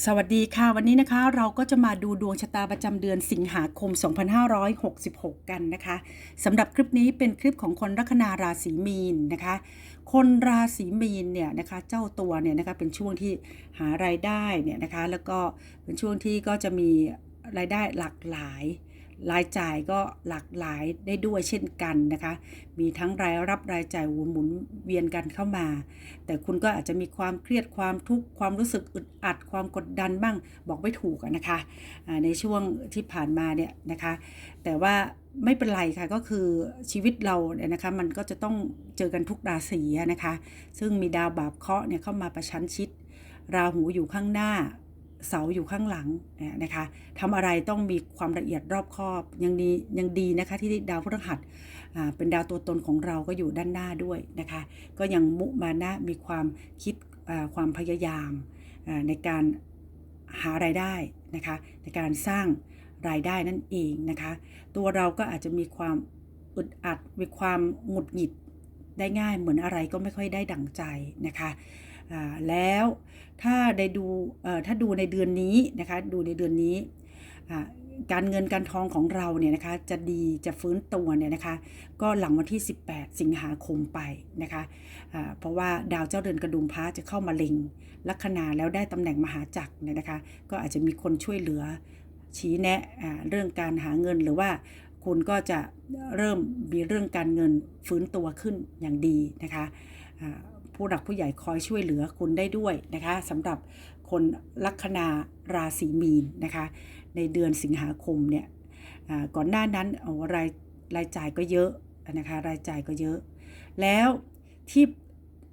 สวัสดีค่ะ วันนี้นะคะเราก็จะมาดูดวงชะตาประจำเดือนสิงหาคม 2566 กันนะคะสำหรับคลิปนี้เป็นคลิปของคนลัคนาราศีมีนนะคะ คนราศีมีนเนี่ยนะคะเจ้าตัวเนี่ยนะคะเป็นช่วงที่หารายได้เนี่ยนะคะแล้วก็เป็นช่วงที่ก็จะมีรายได้หลากหลาย รายจ่ายก็หลากหลายได้ด้วยเช่นกันนะคะ มีทั้งรายรับรายจ่ายหมุนเวียนกันเข้ามา แต่คุณก็อาจจะมีความเครียดความทุกข์ความรู้สึกอึดอัด ความกดดันบ้างบอกไม่ถูกนะคะในช่วงที่ผ่านมาเนี่ยนะคะ แต่ว่าไม่เป็นไรค่ะก็คือชีวิตเราเนี่ยนะคะมันก็จะต้องเจอกันทุกราศีนะคะ ซึ่งมีดาวบาปเคราะห์เนี่ยเข้ามาประชันชิด ราหูอยู่ข้างหน้า เสาอยู่ข้างหลังเนี่ยนะคะทำอะไรต้องมีความละเอียดรอบคอบยังดียังดีนะคะที่ดาวพฤหัสเป็นดาวตัวตนของเราก็อยู่ด้านหน้าด้วยนะคะ ก็ยังมุมานะมีความคิดความพยายามในการหารายได้นะคะในการสร้างรายได้นั่นเองนะคะ ตัวเราก็อาจจะมีความอึดอัดมีความหงุดหงิดได้ง่ายเหมือนอะไรก็ไม่ค่อยได้ดั่งใจนะคะ แล้วถ้าได้ดูถ้าดูในเดือนนี้นะคะดูในเดือนนี้การเงินการทองของเราเนี่ยนะคะจะดีจะฟื้นตัวเนี่ยนะคะก็หลังวันที่ 18 สิงหาคมไปนะคะอ่าเพราะว่าดาวเจ้าเดือนกระดุมพระจะเข้ามาเล็งลัคนาแล้วได้ตำแหน่งมหาจักรเนี่ยนะคะก็อาจจะมีคนช่วยเหลือชี้แนะอ่าเรื่องการหาเงินหรือว่าคุณก็จะเริ่มมีเรื่องการเงินฟื้นตัวขึ้นอย่างดีนะคะอ่า ผู้หลักผู้ใหญ่คอยช่วยเหลือคุณได้ด้วยนะคะสำหรับคนลัคนาราศีมีนนะคะในเดือนสิงหาคมเนี่ยก่อนหน้านั้นเอารายรายจ่ายก็เยอะนะคะรายจ่ายก็เยอะ แล้วที่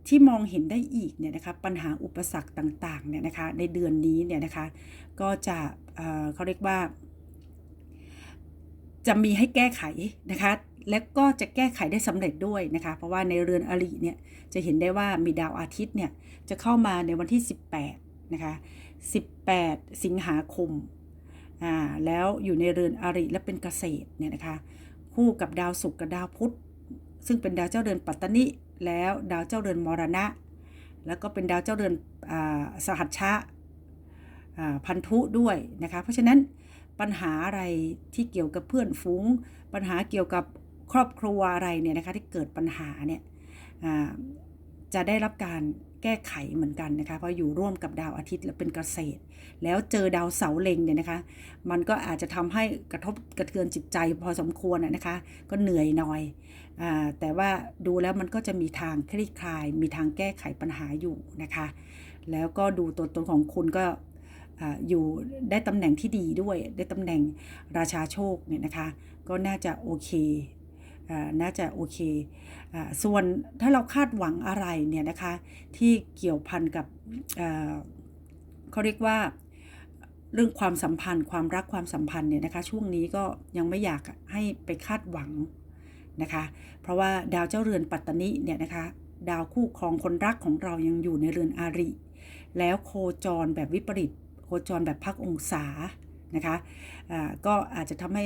ที่มองเห็นได้อีกเนี่ยนะคะปัญหาอุปสรรคต่างๆเนี่ยนะคะในเดือนนี้เนี่ยนะคะก็จะเเขาเรียกว่า จะมีให้แก้ไขนะคะ และก็จะแก้ไขได้สำเร็จด้วยนะคะ เพราะว่าในเรือนอริเนี่ยจะเห็นได้ว่ามีดาวอาทิตย์เนี่ยจะเข้ามาในวันที่ 18นะคะ18 สิงหาคมอ่าแล้วอยู่ในเรือนอริและเป็นเกษตรเนี่ยนะคะคู่กับดาวศุกร์กับดาวพุธซึ่งเป็นดาวเจ้าเรือนปัตตนิแล้วดาวเจ้าเรือนมรณะ แล้วก็เป็นดาวเจ้าเรือนอ่าสหัชชะอ่าพันธุด้วยนะคะ เพราะฉะนั้นปัญหาอะไรที่เกี่ยวกับเพื่อนฝูง ปัญหาเกี่ยวกับ ครอบครัวอะไรเนี่ยนะคะที่เกิดปัญหาเนี่ยจะได้รับการแก้ไขเหมือนกันนะคะเพราะอยู่ร่วมกับดาวอาทิตย์และเป็นเกษตร แล้วเจอดาวเสาเล็งเนี่ยนะคะ มันก็อาจจะทำให้กระทบกระเทือนจิตใจพอสมควรนะนะคะ ก็เหนื่อยหน่อยอแต่ว่าดูแล้วมันก็จะมีทางคลี่คลาย มีทางแก้ไขปัญหาอยู่นะคะ แล้วก็ดูตัวตนของคุณก็ออยู่ได้ตำแหน่งที่ดีด้วยได้ตำแหน่งราชาโชคเนี่ยนะคะ ก็น่าจะโอเค น่าจะโอเคอส่วนถ้าเราคาดหวังอะไรเนี่ยนะคะที่เกี่ยวพันกับเขาเรียกว่าเรื่องความสัมพันธ์ ความรักความสัมพันธ์เนี่ยนะคะช่วงนี้ก็ยังไม่อยากให้ไปคาดหวังนะคะเพราะว่าดาวเจ้าเรือนปัตตนิเนี่ยนะคะดาวคู่ครองคนรักของเรายังอยู่ในเรือนอาริ แล้วโคจรแบบวิปริตโคจรแบบพักองศานะคะอ่าก็อาจจะทำให้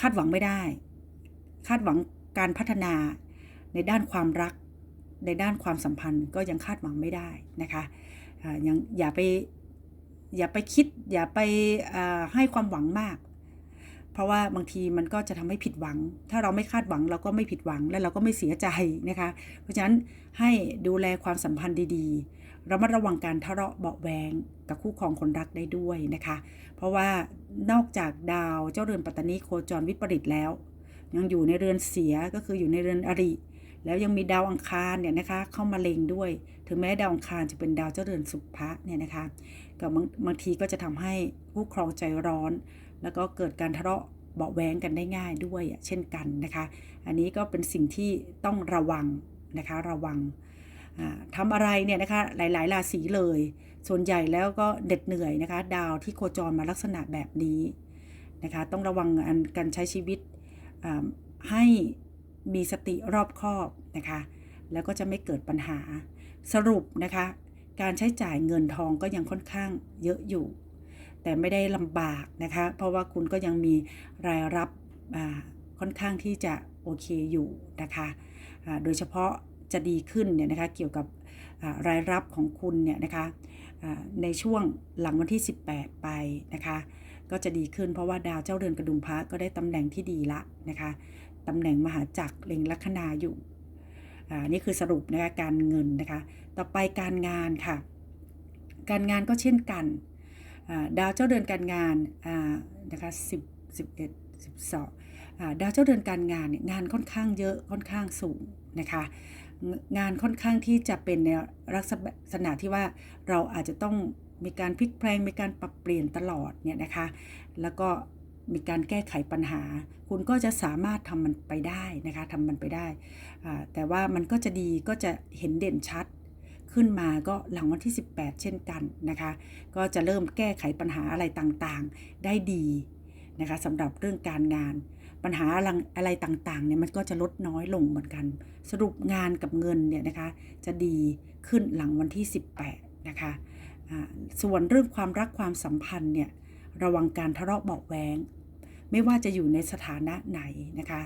คาดหวังไม่ได้ คาดหวังการพัฒนาในด้านความรัก ในด้านความสัมพันธ์ก็ยังคาดหวังไม่ได้นะคะอยังอย่าไปอย่าไปคิดอย่าไปให้ความหวังมาก เพราะว่าบางทีมันก็จะทำให้ผิดหวัง ถ้าเราไม่คาดหวังเราก็ไม่ผิดหวังและเราก็ไม่เสียใจนะคะ เพราะฉะนั้นให้ดูแลความสัมพันธ์ดีๆระมัดระวังการทะเลาะเบาแวงกับคู่ครองคนรักได้ด้วยนะคะ เพราะว่านอกจากดาวเจ้าเรือนปัตตานีโคจรวิปริตแล้ว ยังอยู่ในเรือนเสียก็คืออยู่ในเรือนอริ แล้วยังมีดาวอังคารเนี่ยนะคะเข้ามาเล็งด้วย ถึงแม้ดาวอังคารจะเป็นดาวเจ้าเรือนสุภะเนี่ยนะคะก็บางบางทีก็จะทำให้ผู้ครองใจร้อน แล้วก็เกิดการทะเลาะเบาะแว้งกันได้ง่ายด้วยเช่นกันนะคะ อันนี้ก็เป็นสิ่งที่ต้องระวังนะคะระวังอ่าทำอะไรเนี่ยนะคะหลายๆราศีเลย ส่วนใหญ่แล้วก็เหน็ดเหนื่อยนะคะ ดาวที่โคจรมาลักษณะแบบนี้นะคะ ต้องระวังการใช้ชีวิต ให้มีสติรอบคอบนะคะ แล้วก็จะไม่เกิดปัญหาสรุปนะคะ การใช้จ่ายเงินทองก็ยังค่อนข้างเยอะอยู่ แต่ไม่ได้ลำบากนะคะ เพราะว่าคุณก็ยังมีรายรับค่อนข้างที่จะโอเคอยู่นะคะโดยเฉพาะจะดีขึ้นเนี่ยนะคะเกี่ยวกับรายรับของคุณเนี่ยนะคะในช่วงหลังวันที่ 18 ไปนะคะ ก็จะดีขึ้นเพราะว่าดาวเจ้าเรือนกระดุมพระก็ได้ตำแหน่งที่ดีละนะคะตำแหน่งมหาจักรเล็งลัคนาอยู่อ่านี่คือสรุปนะคะการเงินนะคะ ต่อไปการงานค่ะ การงานก็เช่นกันดาวเจ้าเดือนการงานนะคะ10 11 12อ่าดาวเจ้าเดือนการงานเนี่ยงานค่อนข้างเยอะค่อนข้างสูงนะคะงานค่อนข้างที่จะเป็นในลักษณะที่ว่าเราอาจจะต้อง มีการพลิกแพลงมีการปรับเปลี่ยนตลอดเนี่ยนะคะ แล้วก็มีการแก้ไขปัญหา คุณก็จะสามารถทำมันไปได้นะคะทำมันไปได้ แต่ว่ามันก็จะดีก็จะเห็นเด่นชัดขึ้นมาก็หลังวันที่ 18 เช่นกันนะคะ ก็จะเริ่มแก้ไขปัญหาอะไรต่างๆ ได้ดีนะคะสำหรับเรื่องการงาน ปัญหาอะไรต่างๆเนี่ยมันก็จะลดน้อยลงเหมือนกัน สรุปงานกับเงินเนี่ยนะคะ จะดีขึ้นหลังวันที่ 18 นะคะ ส่วนเรื่องความรักความสัมพันธ์เนี่ยระวังการทะเลาะเบาแวงไม่ว่าจะอยู่ในสถานะไหนนะคะ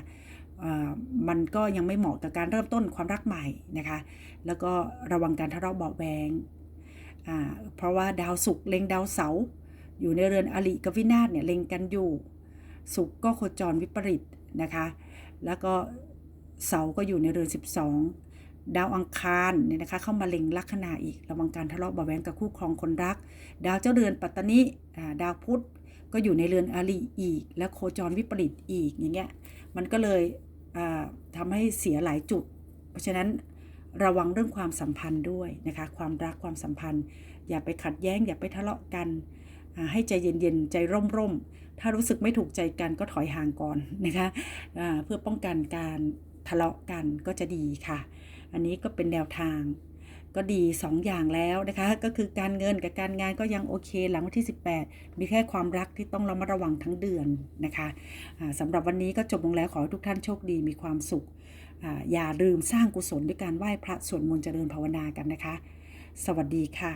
มันก็ยังไม่เหมาะกับการเริ่มต้นความรักใหม่นะคะ แล้วก็ระวังการทะเลาะเบาแวงเพราะว่าดาวศุกร์เล็งดาวเสาร์อยู่ในเรือนอริกับวินาศเนี่ยเล็งกันอยู่ศุกร์ก็โคจรวิปริตนะคะ แล้วก็เสาร์ก็อยู่ในเรือน 12 ดาวอังคารเนี่ยนะคะเข้ามาเล็งลัคนาอีกระวังการทะเลาะเบาะแวงกับคู่ครองคนรัก ดาวเจ้าเรือนปัตตนิดาวพุธก็อยู่ในเรือนอริอีก แล้วโคจรวิปริตอีกอย่างเงี้ยมันก็เลยอ่าทำให้เสียหลายจุด เพราะฉะนั้นระวังเรื่องความสัมพันธ์ด้วยนะคะ ความรักความสัมพันธ์ อย่าไปขัดแย้ง อย่าไปทะเลาะกันให้ใจเย็นๆ ใจร่มๆ ถ้ารู้สึกไม่ถูกใจกันก็ถอยห่างก่อนนะคะอ่าเพื่อป้องกันการทะเลาะกันก็จะดีค่ะ อันนี้ก็เป็นแนวทาง ก็ดี 2 อย่างแล้วนะคะ ก็คือการเงินกับการงานก็ยังโอเค หลังวันที่ 18 มีแค่ความรักที่ต้องระมัดระวังทั้งเดือนนะคะะสำหรับวันนี้ก็จบลงแล้วขอให้ทุกท่านโชคดีมีความสุขออย่าลืมสร้างกุศลด้วยการไหว้พระสวดมนต์เจริญภาวนากันนะคะ สวัสดีค่ะ